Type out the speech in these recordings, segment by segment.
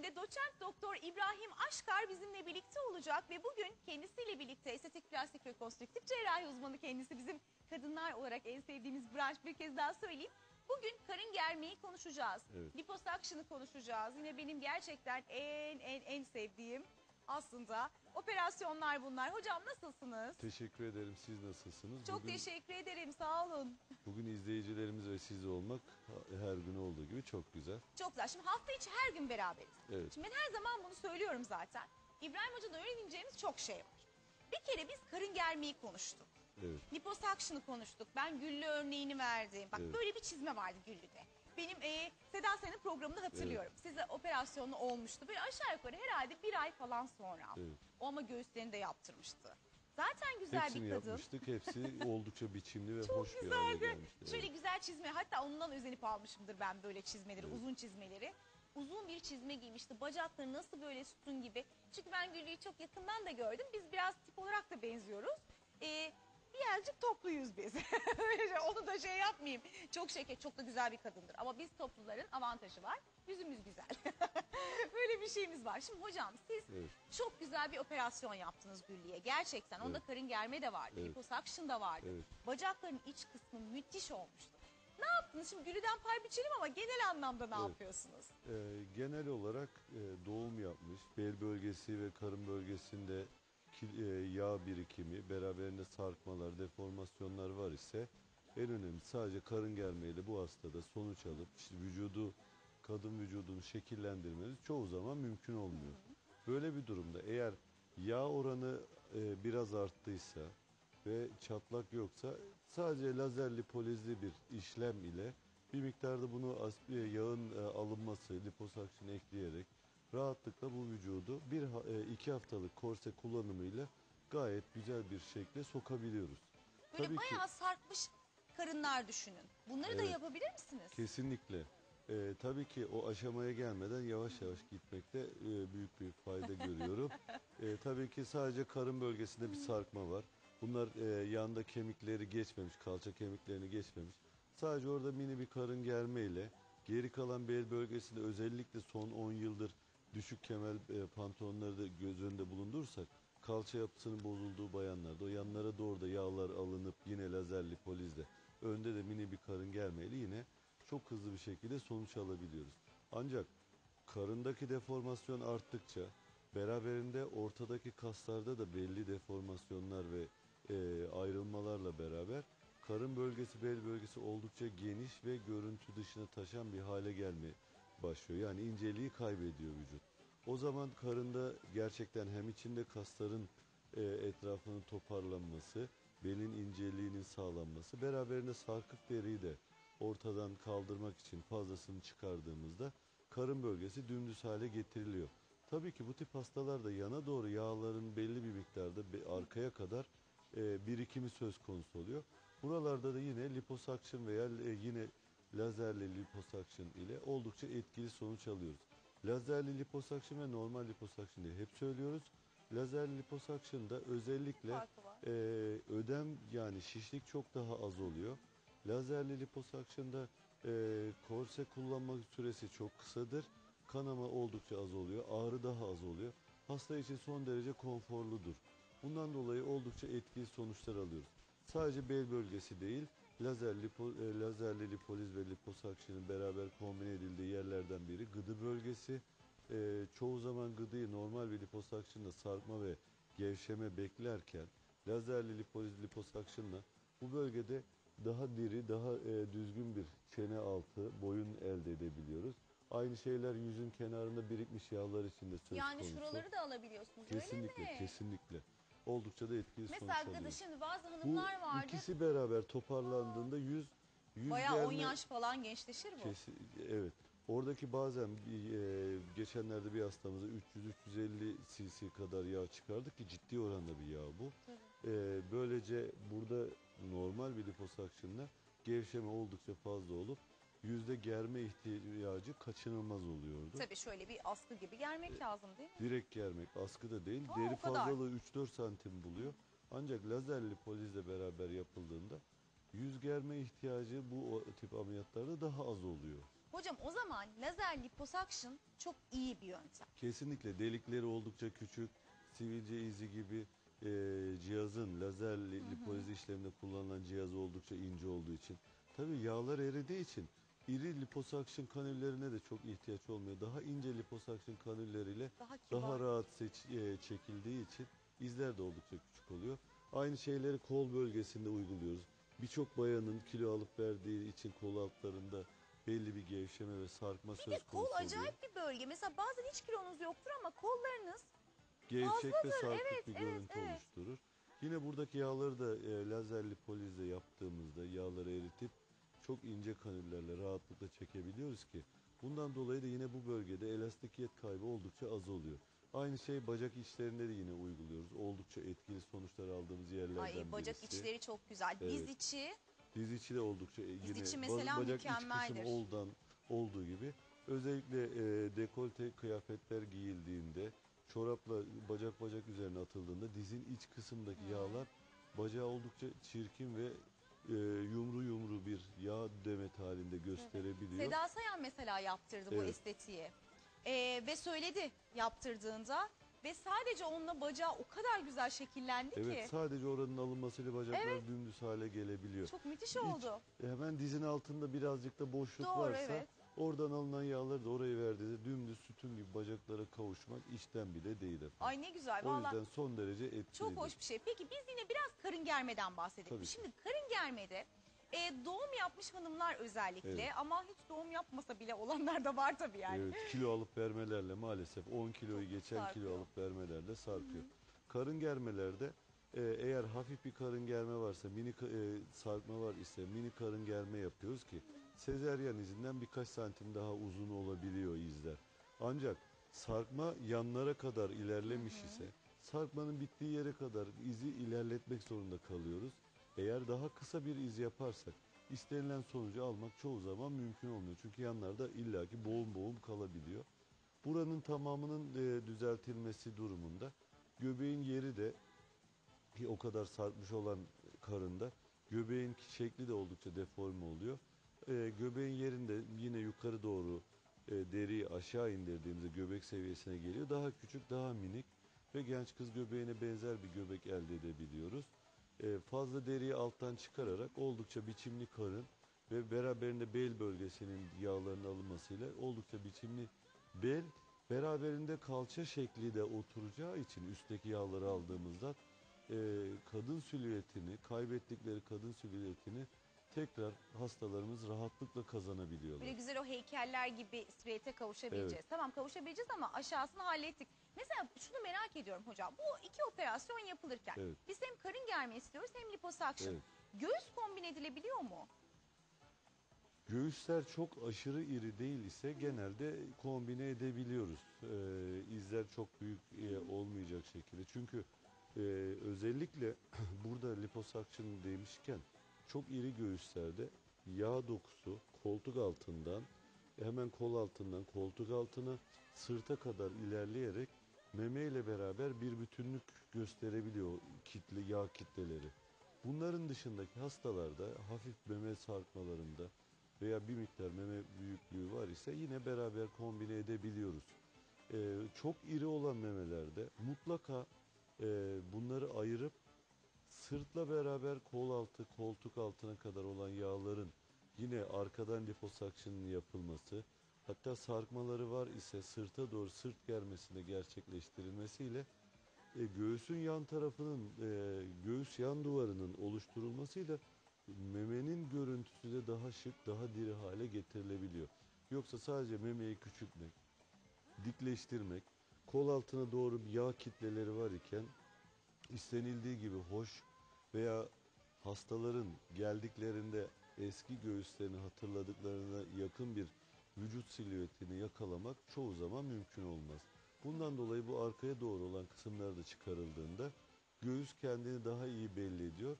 bölümünde doçent doktor İbrahim Aşkar bizimle birlikte olacak ve bugün kendisiyle birlikte estetik plastik rekonstrüktif cerrahi uzmanı kendisi bizim kadınlar olarak en sevdiğimiz branş bir kez daha söyleyeyim. Bugün karın germeyi konuşacağız. Evet. Liposuction'ı konuşacağız. Yine benim gerçekten en en en sevdiğim aslında operasyonlar bunlar. Hocam nasılsınız? Teşekkür ederim. Siz nasılsınız? Çok bugün, teşekkür ederim. Sağ olun. Bugün izleyicilerimiz ve siz olmak her gün olduğu gibi çok güzel. Çok güzel. Şimdi hafta içi her gün beraberiz. Evet. Şimdi ben her zaman bunu söylüyorum zaten. İbrahim Hoca'dan öğreneceğimiz çok şey var. Bir kere biz karın germeyi konuştuk. Evet. Liposuction'ı konuştuk. Ben Güllü örneğini verdim. Bak Evet. böyle bir çizme vardı Güllü'de. Benim e, Seda Sayın'ın programını hatırlıyorum. Size operasyonu olmuştu. Böyle aşağı yukarı herhalde bir ay falan sonra. Evet. O ama göğüslerini de yaptırmıştı. Zaten güzel Hepsini bir kadın. yapmıştık. Hepsi oldukça biçimli ve Çok hoş bir hale güzeldi. gelmişti. Şöyle Evet. güzel çizme. Hatta ondan özenip almışımdır ben böyle çizmeleri, uzun çizmeleri. Uzun bir çizme giymişti. Bacakları nasıl böyle sütun gibi. Çünkü ben Güllü'yü çok yakından da gördüm. Biz biraz tip olarak da benziyoruz. Ee, birazcık topluyuz biz. Onu da şey yapmayayım. Çok şeker, çok da güzel bir kadındır. Ama biz topluların avantajı var. Yüzümüz güzel. Böyle bir şeyimiz var. Şimdi hocam siz Evet. çok güzel bir operasyon yaptınız Güllü'ye. Gerçekten. Onda Evet. karın germe de vardı. Evet. Liposuction da vardı. Evet. Bacakların iç kısmı müthiş olmuştu. Ne yaptınız? Şimdi Gülü'den pay biçelim ama genel anlamda ne Evet. yapıyorsunuz? Ee, genel olarak e, doğum yapmış, bel bölgesi ve karın bölgesinde yağ birikimi, beraberinde sarkmalar, deformasyonlar var ise en önemli sadece karın germeyle bu hastada sonuç alıp işte vücudu, kadın vücudunu şekillendirmeniz çoğu zaman mümkün olmuyor. Böyle bir durumda eğer yağ oranı e, biraz arttıysa ve çatlak yoksa sadece lazer lipolizli bir işlem ile bir miktarda bunu e, yağın e, alınması, liposuction ekleyerek rahatlıkla bu vücudu bir e, iki haftalık korse kullanımıyla gayet güzel bir şekilde sokabiliyoruz. Böyle Tabii ki- bayağı sarkmış karınlar düşünün. Bunları da Evet. yapabilir misiniz? Kesinlikle. Ee, tabii ki o aşamaya gelmeden yavaş yavaş gitmekte e, büyük bir fayda görüyorum. Ee, tabii ki sadece karın bölgesinde bir sarkma var. Bunlar e, yanda kemikleri geçmemiş, kalça kemiklerini geçmemiş. Sadece orada mini bir karın germeyle geri kalan bel bölgesinde özellikle son 10 yıldır düşük kemer e, pantolonları da göz önünde bulundursak kalça yapısının bozulduğu bayanlarda o yanlara doğru da yağlar alınıp yine lazerli polizle önde de mini bir karın germeyle yine çok hızlı bir şekilde sonuç alabiliyoruz. Ancak karındaki deformasyon arttıkça beraberinde ortadaki kaslarda da belli deformasyonlar ve e, ayrılmalarla beraber karın bölgesi bel bölgesi oldukça geniş ve görüntü dışına taşan bir hale gelmeye başlıyor. Yani inceliği kaybediyor vücut. O zaman karında gerçekten hem içinde kasların e, etrafının toparlanması, belin inceliğinin sağlanması, beraberinde sarkık deriyi de ortadan kaldırmak için fazlasını çıkardığımızda karın bölgesi dümdüz hale getiriliyor. Tabii ki bu tip hastalarda yana doğru yağların belli bir miktarda arkaya kadar e, birikimi söz konusu oluyor. Buralarda da yine liposuction veya e, yine lazerli liposuction ile oldukça etkili sonuç alıyoruz. Lazerli liposuction ve normal liposuction diye hep söylüyoruz. Lazerli liposuction'da özellikle e, ödem yani şişlik çok daha az oluyor. Lazerli liposuction'da e, korse kullanma süresi çok kısadır. Kanama oldukça az oluyor. Ağrı daha az oluyor. Hasta için son derece konforludur. Bundan dolayı oldukça etkili sonuçlar alıyoruz. Sadece bel bölgesi değil, lazer lipo, e, lazerli lipoliz ve liposuction'ın beraber kombine edildiği yerlerden biri gıdı bölgesi. E, çoğu zaman gıdıyı normal bir liposuction'da sarkma ve gevşeme beklerken lazerli lipoliz liposuction'la bu bölgede daha diri, daha e, düzgün bir çene altı, boyun elde edebiliyoruz. Aynı şeyler yüzün kenarında birikmiş yağlar için de söz yani konusu. şuraları da alabiliyorsunuz Kesinlikle, öyle mi? kesinlikle. Oldukça da etkili Mesela sonuç gıdı alıyoruz. şimdi bazı Bu hanımlar vardı. ikisi beraber toparlandığında yüz yüz Bayağı 10 germe- yaş falan gençleşir bu. Kesi- evet. Oradaki bazen bir, e, geçenlerde bir hastamıza 300-350 cc kadar yağ çıkardık ki ciddi oranda bir yağ bu. E, böylece burada normal bir liposuction'la gevşeme oldukça fazla olup yüzde germe ihtiyacı kaçınılmaz oluyordu. Tabii şöyle bir askı gibi germek lazım değil mi? Direkt germek askı da değil. Aa, Deri fazlalığı 3-4 santim buluyor. Ancak lazerli polizle beraber yapıldığında yüz germe ihtiyacı bu tip ameliyatlarda daha az oluyor. Hocam o zaman lazer liposuction çok iyi bir yöntem. Kesinlikle delikleri oldukça küçük, sivilce izi gibi e, cihazın lazer li- lipoliz işleminde kullanılan cihaz oldukça ince olduğu için. Tabii yağlar eridiği için iri liposuction kanüllerine de çok ihtiyaç olmuyor. Daha ince liposuction kanülleriyle Daha kibar. daha rahat seç- e, çekildiği için izler de oldukça küçük oluyor. Aynı şeyleri kol bölgesinde uyguluyoruz. Birçok bayanın kilo alıp verdiği için kol altlarında belli bir gevşeme ve sarkma Bir söz konusu kol oluyor. acayip bir bölge. Mesela bazen hiç kilonuz yoktur ama kollarınız gevşek ve Fazladır, sarkık evet, bir evet, görüntü evet. oluşturur. Yine buradaki yağları da e, lazerli polizle yaptığımızda yağları eritip çok ince kanüllerle rahatlıkla çekebiliyoruz ki bundan dolayı da yine bu bölgede elastikiyet kaybı oldukça az oluyor. Aynı şey bacak içlerinde de yine uyguluyoruz. Oldukça etkili sonuçlar aldığımız yerlerden ay bacak birisi. içleri çok güzel. Diz Evet. içi Diz içi de oldukça e, yine içi mesela bacak iç kısım oldan olduğu gibi özellikle e, dekolte kıyafetler giyildiğinde çorapla bacak bacak üzerine atıldığında dizin iç kısımdaki yağlar bacağı oldukça çirkin ve e, yumru yumru bir yağ demet halinde gösterebiliyor. Seda Sayan mesela yaptırdı bu Evet. estetiği. Ee, ve söyledi yaptırdığında ve sadece onunla bacağı o kadar güzel şekillendi Evet ki. sadece oranın alınmasıyla bacaklar dümdüz hale gelebiliyor. Çok müthiş oldu. Hemen dizin altında birazcık da boşluk Doğru, varsa evet. Oradan alınan yağları da oraya verdiğinde dümdüz sütun gibi bacaklara kavuşmak işten bile değil efendim. Ay ne güzel O vallahi. yüzden son derece etkili. Çok hoş bir şey. Peki biz yine biraz karın germeden bahsedelim. Tabii ki. Şimdi karın germede e, doğum yapmış hanımlar özellikle Evet. ama hiç doğum yapmasa bile olanlar da var tabii yani. Evet, kilo alıp vermelerle maalesef 10 kiloyu geçen sarkıyor. kilo alıp vermelerle sarkıyor. Karın germelerde e, eğer hafif bir karın germe varsa, mini ka- e, sarkma var ise mini karın germe yapıyoruz ki sezeryan izinden birkaç santim daha uzun olabiliyor izler. Ancak sarkma yanlara kadar ilerlemiş ise sarkmanın bittiği yere kadar izi ilerletmek zorunda kalıyoruz. Eğer daha kısa bir iz yaparsak istenilen sonucu almak çoğu zaman mümkün olmuyor. Çünkü yanlarda illaki boğum boğum kalabiliyor. Buranın tamamının e, düzeltilmesi durumunda göbeğin yeri de ki o kadar sarkmış olan karında göbeğin şekli de oldukça deforme oluyor. E, göbeğin yerinde yine yukarı doğru e, deriyi aşağı indirdiğimizde göbek seviyesine geliyor. Daha küçük, daha minik ve genç kız göbeğine benzer bir göbek elde edebiliyoruz. E, fazla deriyi alttan çıkararak oldukça biçimli karın ve beraberinde bel bölgesinin yağlarının alınmasıyla oldukça biçimli bel beraberinde kalça şekli de oturacağı için üstteki yağları aldığımızda e, kadın silüetini kaybettikleri kadın silüetini tekrar hastalarımız rahatlıkla kazanabiliyorlar. Böyle güzel o heykeller gibi silüete kavuşabileceğiz. Tamam kavuşabileceğiz ama aşağısını hallettik. Mesela şunu merak ediyorum hocam. Bu iki operasyon yapılırken Evet. biz hem karın germe istiyoruz hem liposuction. Evet. Göğüs kombin edilebiliyor mu? Göğüsler çok aşırı iri değil ise genelde kombine edebiliyoruz. Ee, izler çok büyük e, olmayacak şekilde. Çünkü e, özellikle burada liposuction demişken çok iri göğüslerde yağ dokusu koltuk altından hemen kol altından koltuk altına sırta kadar ilerleyerek meme ile beraber bir bütünlük gösterebiliyor kitle yağ kitleleri. Bunların dışındaki hastalarda hafif meme sarkmalarında veya bir miktar meme büyüklüğü var ise yine beraber kombine edebiliyoruz. Ee, çok iri olan memelerde mutlaka e, bunları ayırıp sırtla beraber kol altı, koltuk altına kadar olan yağların yine arkadan liposuction'ın yapılması, hatta sarkmaları var ise sırta doğru sırt germesinde gerçekleştirilmesiyle e, göğsün yan tarafının, e, göğüs yan duvarının oluşturulmasıyla memenin görüntüsü de daha şık, daha diri hale getirilebiliyor. Yoksa sadece memeyi küçültmek, dikleştirmek, kol altına doğru bir yağ kitleleri var iken istenildiği gibi hoş veya hastaların geldiklerinde eski göğüslerini hatırladıklarına yakın bir vücut silüetini yakalamak çoğu zaman mümkün olmaz. Bundan dolayı bu arkaya doğru olan kısımlar da çıkarıldığında göğüs kendini daha iyi belli ediyor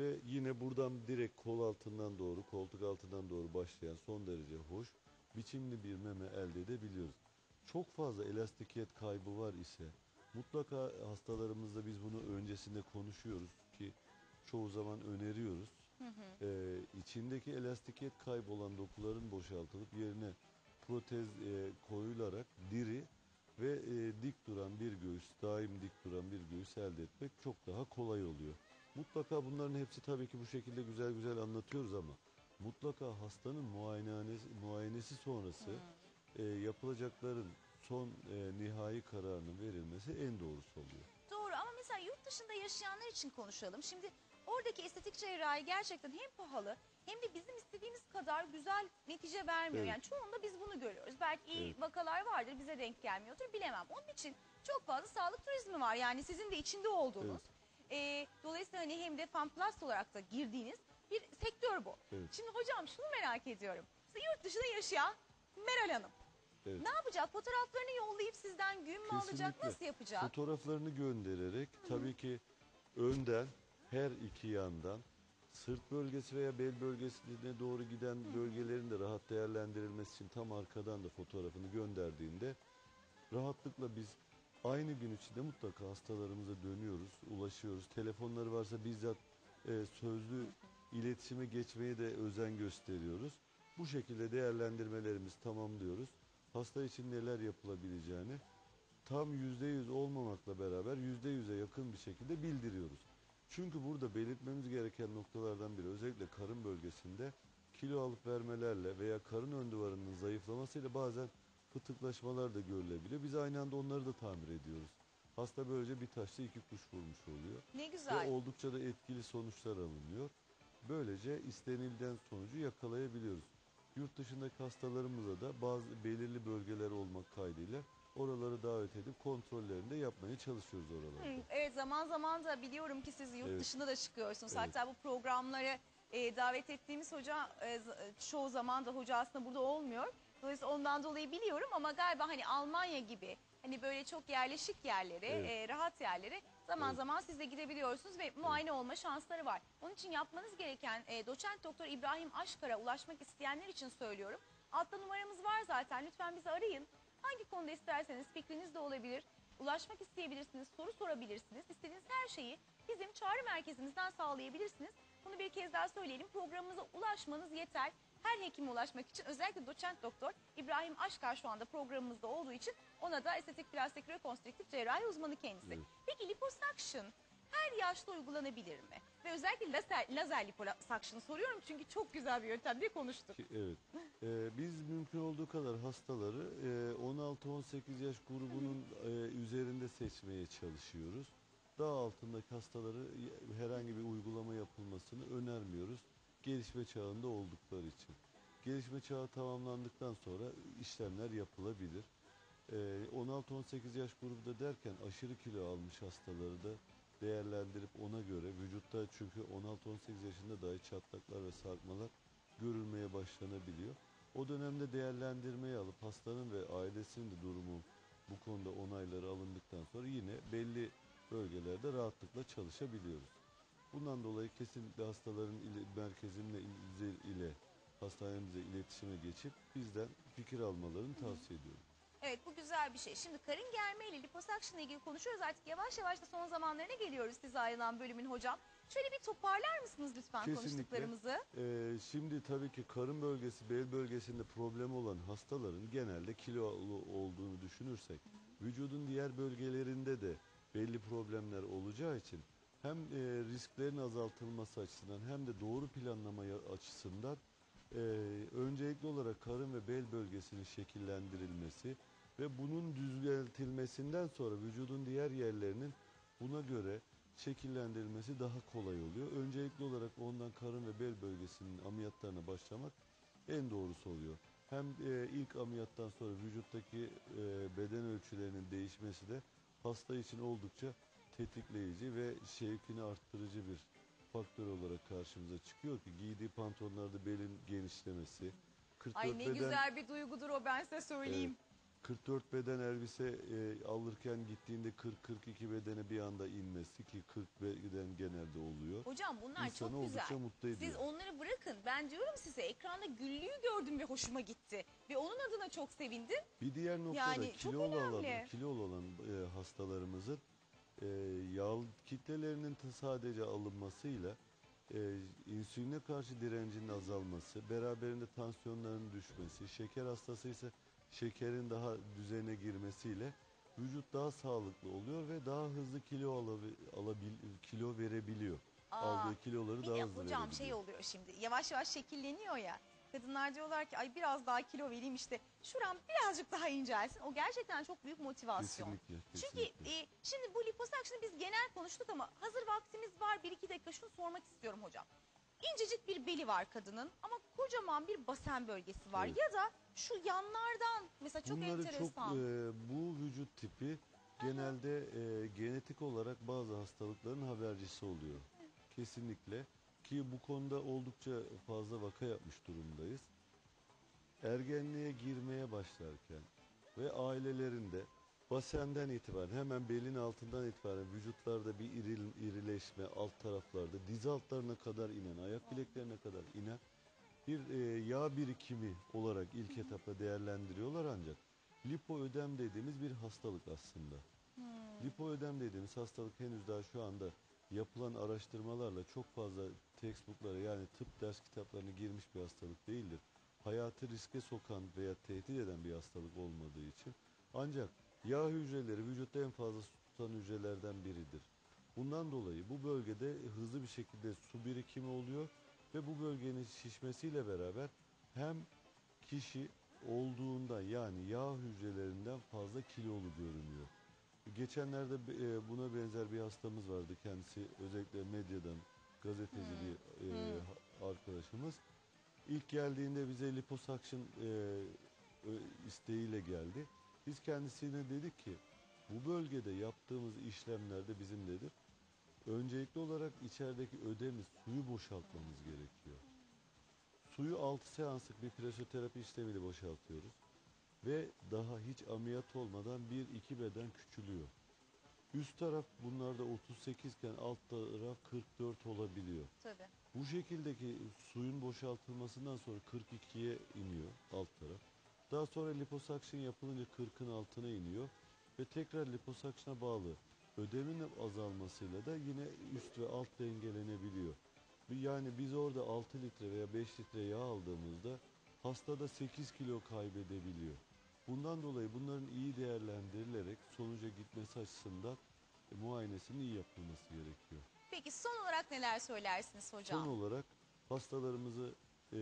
ve yine buradan direkt kol altından doğru, koltuk altından doğru başlayan son derece hoş, biçimli bir meme elde edebiliyoruz. Çok fazla elastikiyet kaybı var ise mutlaka hastalarımızla biz bunu öncesinde konuşuyoruz çoğu zaman öneriyoruz. e, içindeki elastikiyet kaybolan dokuların boşaltılıp yerine protez e, koyularak diri ve e, dik duran bir göğüs, daim dik duran bir göğüs elde etmek çok daha kolay oluyor. Mutlaka bunların hepsi tabii ki bu şekilde güzel güzel anlatıyoruz ama mutlaka hastanın muayenehanesi, muayenesi sonrası e, yapılacakların son e, nihai kararının verilmesi en doğrusu oluyor. Doğru ama mesela yurt dışında yaşayanlar için konuşalım. Şimdi oradaki estetik cerrahi gerçekten hem pahalı hem de bizim istediğimiz kadar güzel netice vermiyor. Evet. Yani çoğunda biz bunu görüyoruz. Belki iyi Evet. vakalar vardır bize denk gelmiyordur bilemem. Onun için çok fazla sağlık turizmi var. Yani sizin de içinde olduğunuz. Ee, dolayısıyla hani hem de FanPlus olarak da girdiğiniz bir sektör bu. Evet. Şimdi hocam şunu merak ediyorum. Mesela yurt dışında yaşayan Meral Hanım. Evet. Ne yapacak? Fotoğraflarını yollayıp sizden gün mü alacak? Kesinlikle. Nasıl yapacak? Fotoğraflarını göndererek tabii ki önden her iki yandan sırt bölgesi veya bel bölgesine doğru giden bölgelerin de rahat değerlendirilmesi için tam arkadan da fotoğrafını gönderdiğinde rahatlıkla biz aynı gün içinde mutlaka hastalarımıza dönüyoruz, ulaşıyoruz. Telefonları varsa bizzat e, sözlü iletişime geçmeye de özen gösteriyoruz. Bu şekilde değerlendirmelerimizi tamamlıyoruz. Hasta için neler yapılabileceğini tam yüzde yüz olmamakla beraber yüzde yüze yakın bir şekilde bildiriyoruz. Çünkü burada belirtmemiz gereken noktalardan biri özellikle karın bölgesinde kilo alıp vermelerle veya karın ön duvarının zayıflamasıyla bazen fıtıklaşmalar da görülebiliyor. Biz aynı anda onları da tamir ediyoruz. Hasta böylece bir taşla iki kuş vurmuş oluyor. Ne Ve güzel. oldukça da etkili sonuçlar alınıyor. Böylece istenilen sonucu yakalayabiliyoruz. Yurt dışındaki hastalarımıza da bazı belirli bölgeler olmak kaydıyla oraları davet edip kontrollerini de yapmaya çalışıyoruz oralarda. Hı, Evet zaman zaman da biliyorum ki siz yurt Evet. dışında da çıkıyorsunuz. Evet. Hatta bu programları e, davet ettiğimiz hoca e, z- e, çoğu zaman da hoca aslında burada olmuyor. Dolayısıyla ondan dolayı biliyorum ama galiba hani Almanya gibi hani böyle çok yerleşik yerlere, Evet. e, rahat yerlere zaman Evet. zaman siz de gidebiliyorsunuz ve muayene olma şansları var. Onun için yapmanız gereken e, doçent doktor İbrahim Aşkar'a ulaşmak isteyenler için söylüyorum. Altta numaramız var zaten lütfen bizi arayın. Hangi konuda isterseniz fikriniz de olabilir. Ulaşmak isteyebilirsiniz, soru sorabilirsiniz. İstediğiniz her şeyi bizim çağrı merkezimizden sağlayabilirsiniz. Bunu bir kez daha söyleyelim. Programımıza ulaşmanız yeter. Her hekime ulaşmak için özellikle doçent doktor İbrahim Aşkar şu anda programımızda olduğu için ona da estetik plastik rekonstrüktif cerrahi uzmanı kendisi. Peki liposuction her yaşta uygulanabilir mi? Ve özellikle lazer, lazer liposuction soruyorum çünkü çok güzel bir yöntem diye konuştuk. Evet. Ee, biz mümkün olduğu kadar hastaları e, 16-18 yaş grubunun e, üzerinde seçmeye çalışıyoruz. Daha altındaki hastaları y- herhangi bir uygulama yapılmasını önermiyoruz. Gelişme çağında oldukları için. Gelişme çağı tamamlandıktan sonra işlemler yapılabilir. Ee, 16-18 yaş grubu da derken aşırı kilo almış hastaları da değerlendirip ona göre vücutta çünkü 16-18 yaşında dahi çatlaklar ve sarkmalar görülmeye başlanabiliyor. O dönemde değerlendirmeyi alıp hastanın ve ailesinin de durumu bu konuda onayları alındıktan sonra yine belli bölgelerde rahatlıkla çalışabiliyoruz. Bundan dolayı kesinlikle hastaların ile, merkezimle ile, ile hastanemize iletişime geçip bizden fikir almalarını tavsiye ediyorum. Evet bu güzel bir şey. Şimdi karın germe ile liposuction ile ilgili konuşuyoruz. Artık yavaş yavaş da son zamanlarına geliyoruz size ayrılan bölümün hocam. Şöyle bir toparlar mısınız lütfen konuştuklarımızı? Ee, şimdi tabii ki karın bölgesi, bel bölgesinde problem olan hastaların genelde kilolu olduğunu düşünürsek, vücudun diğer bölgelerinde de belli problemler olacağı için hem e, risklerin azaltılması açısından hem de doğru planlama açısından e, öncelikli olarak karın ve bel bölgesinin şekillendirilmesi ve bunun düzeltilmesinden sonra vücudun diğer yerlerinin buna göre şekillendirilmesi daha kolay oluyor. Öncelikli olarak ondan karın ve bel bölgesinin ameliyatlarına başlamak en doğrusu oluyor. Hem e, ilk ameliyattan sonra vücuttaki e, beden ölçülerinin değişmesi de hasta için oldukça tetikleyici ve şevkini arttırıcı bir faktör olarak karşımıza çıkıyor ki giydiği pantolonlarda belin genişlemesi, 44 Ay ne beden güzel bir duygudur o ben size söyleyeyim. 44 beden elbise e, alırken gittiğinde 40-42 bedene bir anda inmesi ki 40 beden genelde oluyor. Hocam bunlar İnsanı çok güzel. mutlu ediyor. Siz onları bırakın. Ben diyorum size ekranda güllüyü gördüm ve hoşuma gitti. Ve onun adına çok sevindim. Bir diğer noktada Yani çok kilolu olan, kilolu olan e, hastalarımızın e, yağ kitlelerinin sadece alınmasıyla e, insüline karşı direncinin azalması, beraberinde tansiyonların düşmesi, şeker hastasıysa şekerin daha düzene girmesiyle vücut daha sağlıklı oluyor ve daha hızlı kilo alabi, alabil, kilo verebiliyor. Aa, Aldığı kiloları daha hızlı hocam şey oluyor şimdi yavaş yavaş şekilleniyor ya. Kadınlar diyorlar ki ay biraz daha kilo vereyim işte şuram birazcık daha incelsin. O gerçekten çok büyük motivasyon. Kesinlikle, Çünkü kesinlikle. e, şimdi bu liposuction'ı biz genel konuştuk ama hazır vaktimiz var. Bir iki dakika şunu sormak istiyorum hocam. İncecik bir beli var kadının ama kocaman bir basen bölgesi var. Evet. Ya da şu yanlardan mesela çok Bunları enteresan. çok e, bu vücut tipi genelde e, genetik olarak bazı hastalıkların habercisi oluyor. Kesinlikle ki bu konuda oldukça fazla vaka yapmış durumdayız. Ergenliğe girmeye başlarken ve ailelerinde basenden itibaren hemen belin altından itibaren vücutlarda bir iril, irileşme alt taraflarda diz altlarına kadar inen ayak bileklerine kadar inen bir e, yağ birikimi olarak ilk etapta değerlendiriyorlar ancak lipoödem dediğimiz bir hastalık aslında. Lipoödem dediğimiz hastalık henüz daha şu anda yapılan araştırmalarla çok fazla textbooklara yani tıp ders kitaplarına girmiş bir hastalık değildir. Hayatı riske sokan veya tehdit eden bir hastalık olmadığı için ancak yağ hücreleri vücutta en fazla su tutan hücrelerden biridir. Bundan dolayı bu bölgede hızlı bir şekilde su birikimi oluyor ve bu bölgenin şişmesiyle beraber hem kişi olduğunda yani yağ hücrelerinden fazla kilolu görünüyor. Geçenlerde e, buna benzer bir hastamız vardı. Kendisi özellikle medyadan gazeteci bir e, ha- arkadaşımız. İlk geldiğinde bize liposuction e, isteğiyle geldi. Biz kendisine dedik ki bu bölgede yaptığımız işlemlerde bizim dedik öncelikli olarak içerideki ödemi suyu boşaltmamız gerekiyor. Suyu 6 seanslık bir presoterapi işlemiyle boşaltıyoruz. Ve daha hiç ameliyat olmadan 1-2 beden küçülüyor. Üst taraf bunlarda 38 iken alt taraf 44 olabiliyor. Tabii. Bu şekildeki suyun boşaltılmasından sonra 42'ye iniyor alt taraf. Daha sonra liposuction yapılınca 40'ın altına iniyor ve tekrar liposuction'a bağlı ödemin azalmasıyla da yine üst ve alt dengelenebiliyor. Yani biz orada 6 litre veya 5 litre yağ aldığımızda hastada 8 kilo kaybedebiliyor. Bundan dolayı bunların iyi değerlendirilerek sonuca gitmesi açısından e, muayenesinin iyi yapılması gerekiyor. Peki son olarak neler söylersiniz hocam? Son olarak hastalarımızı e,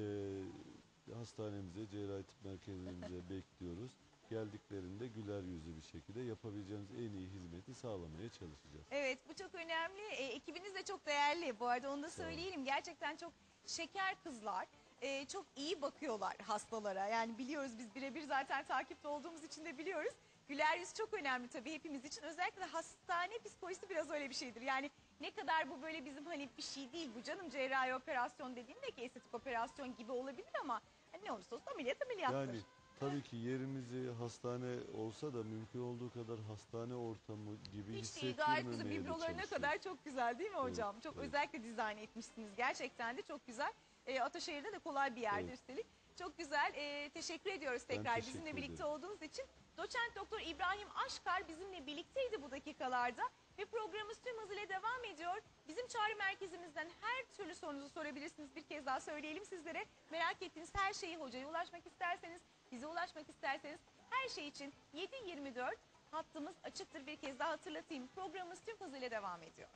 hastanemize, cerrahi tıp merkezimize bekliyoruz. Geldiklerinde güler yüzlü bir şekilde yapabileceğimiz en iyi hizmeti sağlamaya çalışacağız. Evet bu çok önemli. E, ekibiniz de çok değerli. Bu arada onu da söyleyelim. Gerçekten çok şeker kızlar. E, çok iyi bakıyorlar hastalara. Yani biliyoruz biz birebir zaten takipte olduğumuz için de biliyoruz. Güler yüz çok önemli tabii hepimiz için. Özellikle de hastane psikolojisi biraz öyle bir şeydir. Yani ne kadar bu böyle bizim hani bir şey değil bu canım cerrahi operasyon dediğinde ki estetik operasyon gibi olabilir ama ne olursa olsun ameliyat ameliyattır. Yani tabii ki yerimizi hastane olsa da mümkün olduğu kadar hastane ortamı gibi Hiç değil gayet güzel. hissettirmemeye de Bibrolarına çalışıyoruz. kadar çok güzel değil mi hocam? çok evet. özellikle dizayn etmişsiniz. Gerçekten de çok güzel. E, Ataşehir'de de kolay bir yerde Evet. üstelik. Çok güzel. E, teşekkür ediyoruz tekrar teşekkür bizimle birlikte ederim. olduğunuz için. Doçent Doktor İbrahim Aşkar bizimle birlikteydi bu dakikalarda. Ve programımız tüm hızıyla devam ediyor. Bizim çağrı merkezimizden her türlü sorunuzu sorabilirsiniz. Bir kez daha söyleyelim sizlere. Merak ettiğiniz her şeyi hocaya ulaşmak isterseniz, bize ulaşmak isterseniz her şey için 7-24 hattımız açıktır. Bir kez daha hatırlatayım. Programımız tüm hızıyla devam ediyor.